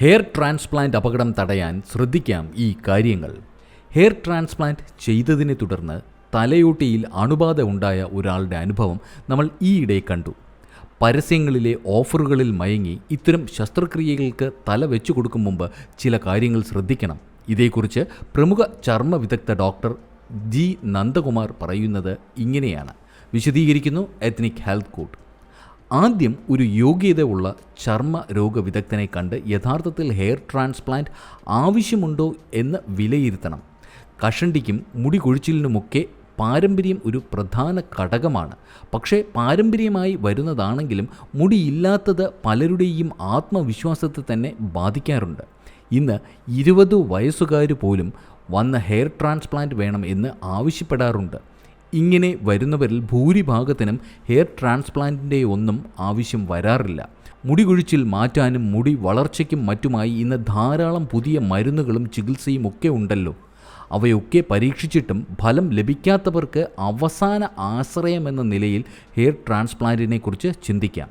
Hair transplant അപകടം തടയാൻ ശ്രദ്ധിക്കാം ഈ കാര്യങ്ങൾ. ഹെയർ ട്രാൻസ്പ്ലാന്റ് ചെയ്തതിനെ തുടർന്ന് തലയോട്ടിയിൽ അണുബാധ ഉണ്ടായ ഒരാളുടെ അനുഭവം നമ്മൾ ഈയിടെ കണ്ടു. പരസ്യങ്ങളിലെ ഓഫറുകളിൽ മയങ്ങി ഇത്തരം ശസ്ത്രക്രിയകൾക്ക് തല വെച്ചു കൊടുക്കും മുമ്പ് ചില കാര്യങ്ങൾ ശ്രദ്ധിക്കണം. ഇതേക്കുറിച്ച് പ്രമുഖ ചർമ്മ വിദഗ്ധ ഡോക്ടർ ജി നന്ദകുമാർ പറയുന്നത് ഇങ്ങനെയാണ്. വിശദീകരിക്കുന്നു എത്നിക് ഹെൽത്ത് കോഡ് ആദ്യം ഒരു യോഗ്യത ഉള്ള ചർമ്മ രോഗവിദഗ്ധനെ കണ്ട് യഥാർത്ഥത്തിൽ ഹെയർ ട്രാൻസ്പ്ലാന്റ് ആവശ്യമുണ്ടോ എന്ന് വിലയിരുത്തണം. കഷണ്ടിക്കും മുടി കൊഴിച്ചിലിനുമൊക്കെ പാരമ്പര്യം ഒരു പ്രധാന ഘടകമാണ്. പക്ഷേ പാരമ്പര്യമായി വരുന്നതാണെങ്കിലും മുടിയില്ലാത്തത് പലരുടെയും ആത്മവിശ്വാസത്തെ തന്നെ ബാധിക്കാറുണ്ട്. ഇന്ന് ഇരുപത് വയസ്സുകാർ പോലും വന്ന ഹെയർ ട്രാൻസ്പ്ലാന്റ് വേണം എന്ന് ആവശ്യപ്പെടാറുണ്ട്. ഇങ്ങനെ വരുന്നവരിൽ ഭൂരിഭാഗത്തിനും ഹെയർ ട്രാൻസ്പ്ലാന്റിന്റെ ഒന്നും ആവശ്യം വരാറില്ല. മുടി കൊഴിച്ചിൽ മാറ്റാനും മുടി വളർച്ചയ്ക്കും മറ്റുമായി ഇന്ന് ധാരാളം പുതിയ മരുന്നുകളും ചികിത്സയും ഒക്കെ ഉണ്ടല്ലോ. അവയൊക്കെ പരീക്ഷിച്ചിട്ടും ഫലം ലഭിക്കാത്തവർക്ക് അവസാന ആശ്രയമെന്ന നിലയിൽ ഹെയർ ട്രാൻസ്പ്ലാന്റിനെ കുറിച്ച് ചിന്തിക്കാം.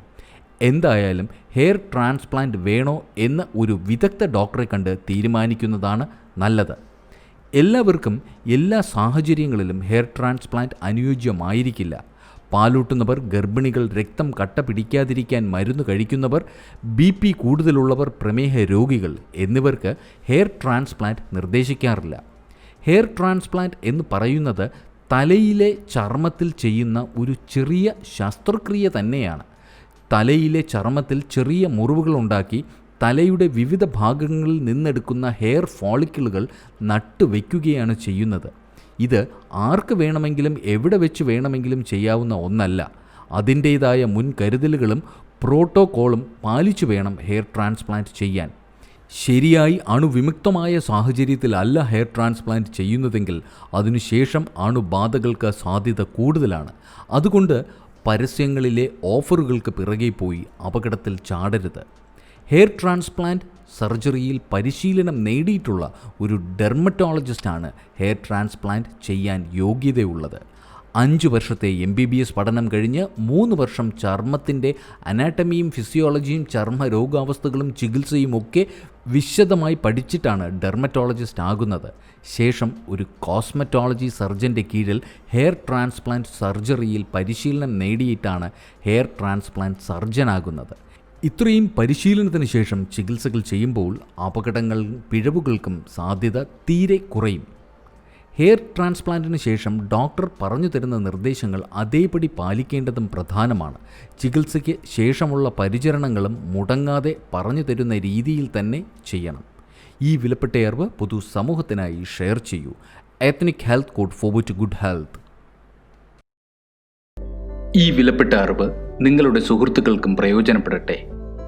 എന്തായാലും ഹെയർ ട്രാൻസ്പ്ലാന്റ് വേണോ എന്ന് ഒരു വിദഗ്ധ ഡോക്ടറെ കണ്ട് തീരുമാനിക്കുന്നതാണ് നല്ലത്. എല്ലാവർക്കും എല്ലാ സാഹചര്യങ്ങളിലും ഹെയർ ട്രാൻസ്പ്ലാന്റ് അനുയോജ്യമായിരിക്കില്ല. പാലൂട്ടുന്നവർ ഗർഭിണികൾ രക്തം കട്ട പിടിക്കാതിരിക്കാൻ മരുന്ന് കഴിക്കുന്നവർ ബി പി കൂടുതലുള്ളവർ പ്രമേഹ രോഗികൾ എന്നിവർക്ക് ഹെയർ ട്രാൻസ്പ്ലാന്റ് നിർദ്ദേശിക്കാറില്ല. ഹെയർ ട്രാൻസ്പ്ലാന്റ് എന്ന് പറയുന്നത് തലയിലെ ചർമ്മത്തിൽ ചെയ്യുന്ന ഒരു ചെറിയ ശസ്ത്രക്രിയ തന്നെയാണ്. തലയിലെ ചർമ്മത്തിൽ ചെറിയ മുറിവുകളുണ്ടാക്കി തലയുടെ വിവിധ ഭാഗങ്ങളിൽ നിന്നെടുക്കുന്ന ഹെയർ ഫോളിക്കിളുകൾ നട്ടുവെക്കുകയാണ് ചെയ്യുന്നത്. ഇത് ആർക്ക് വേണമെങ്കിലും എവിടെ വെച്ച് വേണമെങ്കിലും ചെയ്യാവുന്ന ഒന്നല്ല. അതിന്റേതായ മുൻകരുതലുകളും പ്രോട്ടോകോളും പാലിച്ചു വേണം ഹെയർ ട്രാൻസ്പ്ലാന്റ് ചെയ്യാൻ. ശരിയായി അണുവിമുക്തമായ സാഹചര്യത്തിലല്ല ഹെയർ ട്രാൻസ്പ്ലാന്റ് ചെയ്യുന്നതെങ്കിൽ അതിനുശേഷം അണുബാധകൾക്ക് സാധ്യത കൂടുതലാണ്. അതുകൊണ്ട് പരസ്യങ്ങളിലെ ഓഫറുകൾക്ക് പിറകെ പോയി അപകടത്തിൽ ചാടരുത്. ഹെയർ ട്രാൻസ്പ്ലാന്റ് സർജറിയിൽ പരിശീലനം നേടിയിട്ടുള്ള ഒരു ഡെർമറ്റോളജിസ്റ്റാണ് ഹെയർ ട്രാൻസ്പ്ലാന്റ് ചെയ്യാൻ യോഗ്യതയുള്ളത്. അഞ്ച് വർഷത്തെ എം ബി ബി എസ് പഠനം കഴിഞ്ഞ് മൂന്ന് വർഷം ചർമ്മത്തിന്റെ അനാട്ടമിയും ഫിസിയോളജിയും ചർമ്മ രോഗാവസ്ഥകളും ചികിത്സയും ഒക്കെ വിശദമായി പഠിച്ചിട്ടാണ് ഡെർമറ്റോളജിസ്റ്റ് ആകുന്നത്. ശേഷം ഒരു കോസ്മറ്റോളജി സർജന്റെ കീഴിൽ ഹെയർ ട്രാൻസ്പ്ലാന്റ് സർജറിയിൽ പരിശീലനം നേടിയിട്ടാണ് ഹെയർ ട്രാൻസ്പ്ലാന്റ് സർജനാകുന്നത്. ഇത്രയും പരിശീലനത്തിന് ശേഷം ചികിത്സകൾ ചെയ്യുമ്പോൾ അപകടങ്ങൾ പിഴവുകൾക്കും സാധ്യത തീരെ കുറയും. ഹെയർ ട്രാൻസ്പ്ലാന്റിന് ശേഷം ഡോക്ടർ പറഞ്ഞു തരുന്ന നിർദ്ദേശങ്ങൾ അതേപടി പാലിക്കേണ്ടതും പ്രധാനമാണ്. ചികിത്സയ്ക്ക് ശേഷമുള്ള പരിചരണങ്ങളും മുടങ്ങാതെ പറഞ്ഞു തരുന്ന രീതിയിൽ തന്നെ ചെയ്യണം. ഈ വിലപ്പെട്ട അറിവ് പൊതു സമൂഹത്തിനായി ഷെയർ ചെയ്യൂ. Ethnic health code forward to good health ഈ വിലപ്പെട്ട അറിവ് നിങ്ങളുടെ സുഹൃത്തുക്കൾക്കും പ്രയോജനപ്പെടട്ടെ.